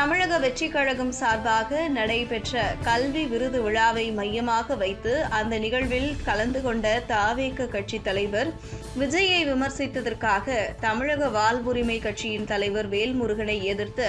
தமிழக வெற்றிக் கழகம் சார்பாக நடைபெற்ற கல்வி விருது விழாவை மையமாக வைத்து அந்த நிகழ்வில் கலந்து கொண்ட தாவேக கட்சி தலைவர் விஜயை விமர்சித்ததற்காக தமிழக வாழ்வுரிமை கட்சியின் தலைவர் வேல்முருகனை எதிர்த்து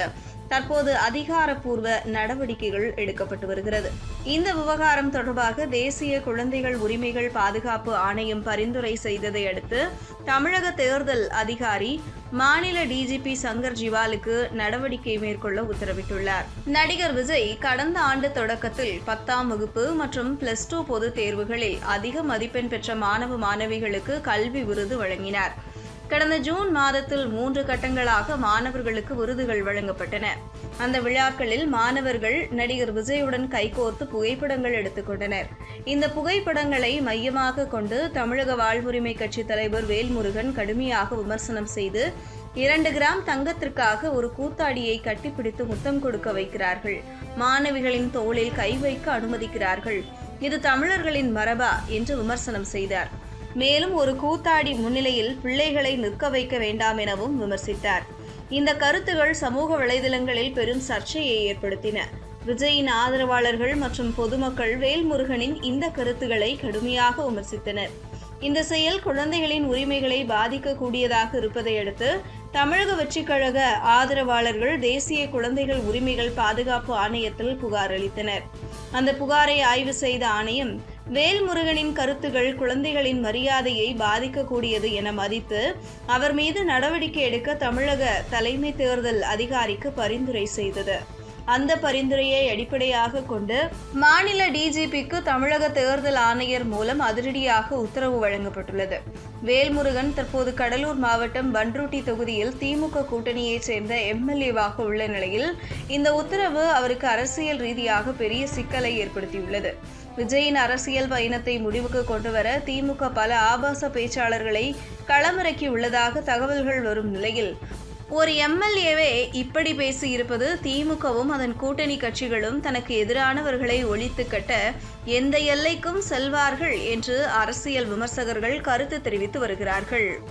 தற்போது அதிகாரப்பூர்வ நடவடிக்கைகள் எடுக்கப்பட்டு வருகிறது. இந்த விவகாரம் தொடர்பாக தேசிய குழந்தைகள் உரிமைகள் பாதுகாப்பு ஆணையம் பரிந்துரை செய்ததை அடுத்து தமிழக தேர்தல் அதிகாரி மாநில டிஜிபி சங்கர் ஜிவாலுக்கு நடவடிக்கை மேற்கொள்ள உத்தரவிட்டுள்ளார். நடிகர் விஜய் கடந்த ஆண்டு தொடக்கத்தில் பத்தாம் வகுப்பு மற்றும் பிளஸ் டூ பொதுத் தேர்வுகளில் அதிக மதிப்பெண் பெற்ற மாணவ மாணவிகளுக்கு கல்வி விருது வழங்கினார். கடந்த ஜூன் மாதத்தில் மூன்று கட்டங்களாக மாணவர்களுக்கு விருதுகள் வழங்கப்பட்டன. அந்த விழாக்களில் மாணவர்கள் நடிகர் விஜயுடன் கைகோர்த்து புகைப்படங்கள் எடுத்துக்கொண்டனர் இந்த புகைப்படங்களை மையமாக கொண்டு தமிழக வாழ்வுரிமை கட்சி தலைவர் வேல்முருகன் கடுமையாக விமர்சனம் செய்து இரண்டு கிராம் தங்கத்திற்காக ஒரு கூத்தாடியை கட்டிப்பிடித்து முத்தம் கொடுக்க வைக்கிறார்கள். மாணவிகளின் தோளில் கை வைக்க அனுமதிக்கிறார்கள். இது தமிழர்களின் மரபா? என்று விமர்சனம் செய்தார். மேலும் ஒரு கூத்தாடி முன்னிலையில் பிள்ளைகளை நிற்க வைக்க வேண்டாம் எனவும் விமர்சித்தார். இந்த கருத்துகள் சமூக வலைதளங்களில் பெரும் சர்ச்சையை ஏற்படுத்தின. விஜயின் ஆதரவாளர்கள் மற்றும் பொதுமக்கள் வேல்முருகனின் இந்த கருத்துக்களை கடுமையாக விமர்சித்தனர். இந்த செயல் குழந்தைகளின் உரிமைகளை பாதிக்கக்கூடியதாக இருப்பதை அடுத்து தமிழக வெற்றி கழக ஆதரவாளர்கள் தேசிய குழந்தைகள் உரிமைகள் பாதுகாப்பு ஆணையத்தில் புகார் அளித்தனர். அந்த புகாரை ஆய்வு செய்த ஆணையம் வேல்முருகனின் கருத்துகள் குழந்தைகளின் மரியாதையை பாதிக்கக்கூடியது என மதித்து அவர் மீது நடவடிக்கை எடுக்க தமிழக தலைமை தேர்தல் அதிகாரிக்கு பரிந்துரை செய்தது. அந்த பரிந்துரையை அடிப்படையாக கொண்டு மாநில டிஜிபிக்கு தமிழக தேர்தல் ஆணையர் மூலம் அதிரடியாக உத்தரவு வழங்கப்பட்டுள்ளது. வேல்முருகன் தற்போது கடலூர் மாவட்டம் பன்ருட்டி தொகுதியில் திமுக கூட்டணியைச் சேர்ந்த எம்எல்ஏவாக உள்ள நிலையில் இந்த உத்தரவு அவருக்கு அரசியல் ரீதியாக பெரிய சிக்கலை ஏற்படுத்தியுள்ளது. விஜயின் அரசியல் பயணத்தை முடிவுக்கு கொண்டுவர திமுக பல ஆபாச பேச்சாளர்களை களமிறக்கி உள்ளதாக தகவல்கள் வரும் நிலையில் ஒரு எம்எல்ஏவே இப்படி பேசியிருப்பது திமுகவும் அதன் கூட்டணி கட்சிகளும் தனக்கு எதிரானவர்களை ஒழித்து கட்ட எந்த எல்லைக்கும் செல்வார்கள் என்று அரசியல் விமர்சகர்கள் கருத்து தெரிவித்து வருகிறார்கள்.